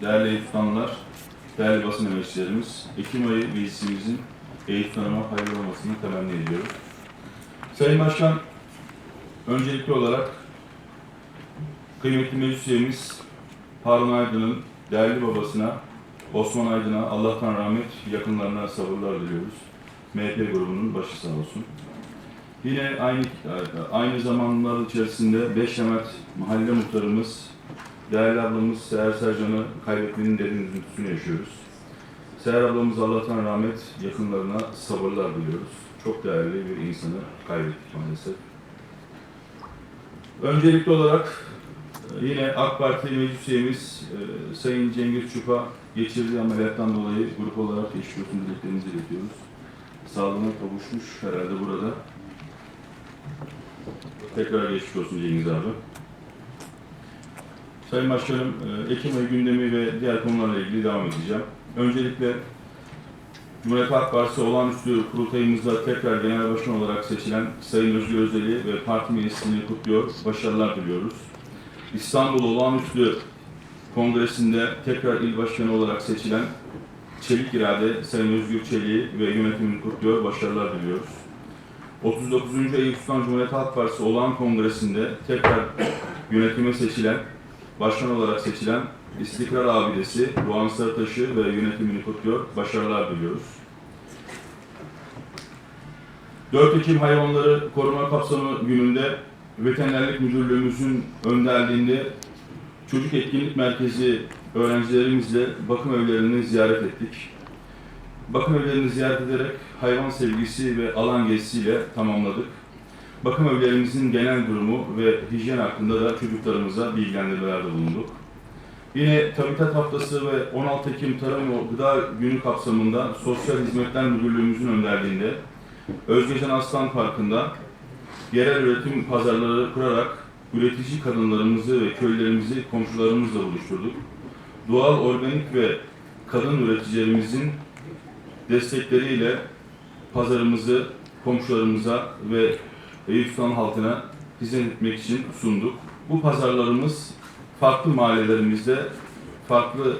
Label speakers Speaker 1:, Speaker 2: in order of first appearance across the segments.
Speaker 1: değerli Tutanlar, değerli basın emekçilerimiz, Ekim ayı meclisimizin Tutanıma hayırlı olmasını temenni ediyoruz. Sayın Başkan, öncelikli olarak kıymetli meclis üyemiz Harun Aydın'ın değerli babasına, Osman Aydın'a Allah'tan rahmet, yakınlarına sabırlar diliyoruz. MHP grubunun başı sağ olsun. Yine aynı aynı zamanlar içerisinde Beşlemet mahalle muhtarımız, değerli ablamız Seher Sercan'ı kaybetmenin derin üzüntüsünü yaşıyoruz. Seher ablamız Allah'tan rahmet, yakınlarına sabırlar diliyoruz. Çok değerli bir insanı kaybettik maalesef. Öncelikli olarak e, yine AK Parti meclis üyemiz e, Sayın Cengiz Çup'a geçirdiği ameliyattan dolayı grup olarak geçmiş olsun dileklerimizi iletiyoruz. Sağlığına kavuşmuş herhalde burada. Tekrar geçmiş olsun Cengiz abi. Sayın Başkanım, e, Ekim ayı gündemi ve diğer konularla ilgili devam edeceğim. Öncelikle Cumhuriyet Halk Partisi olağanüstü kurultayımızda tekrar genel başkan olarak seçilen Sayın Özgür Özel'i ve parti meclisini kutluyor, başarılar diliyoruz. İstanbul Olağanüstü Kongresi'nde tekrar il başkanı olarak seçilen Çelik İrade Sayın Özgür Çelik'i ve yönetimini kutluyor, başarılar diliyoruz. 39. Eyüp Sultan Cumhuriyet Halk Partisi olağan kongresinde tekrar yönetime seçilen, başkan olarak seçilen İstiklal Abidesi Doğan Sarıtaş'ı ve yönetimini kutluyor, başarılar diliyoruz. 4 Ekim Hayvanları Koruma Kapsamı gününde Veterinerlik Müdürlüğümüzün önderliğinde Çocuk Etkinlik Merkezi öğrencilerimizle bakım evlerini ziyaret ettik. Bakım evlerini ziyaret ederek hayvan sevgisi ve alan gezisiyle tamamladık. Bakım evlerimizin genel durumu ve hijyen hakkında da çocuklarımıza bilgilendirmelerde bulunduk. Yine Tabitat Haftası ve 16 Ekim Tarım ve Gıda Günü kapsamında Sosyal Hizmetler Müdürlüğümüzün önderliğinde Özgecan Aslan Parkı'nda yerel üretim pazarları kurarak üretici kadınlarımızı ve köylerimizi komşularımızla buluşturduk. Doğal, organik ve kadın üreticilerimizin destekleriyle pazarımızı komşularımıza ve Eyüp Sultan halkına hizmet etmek için sunduk. Bu pazarlarımız farklı mahallelerimizde, farklı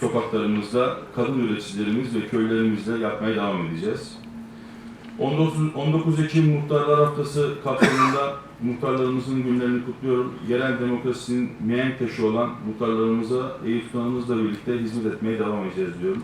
Speaker 1: sokaklarımızda kadın üreticilerimiz ve köylerimizle yapmaya devam edeceğiz. 19, 19 Ekim Muhtarlar Haftası kapsamında muhtarlarımızın günlerini kutluyorum. Yerel demokrasinin mihenk taşı olan muhtarlarımıza Eyüp birlikte hizmet etmeye devam edeceğiz diyorum.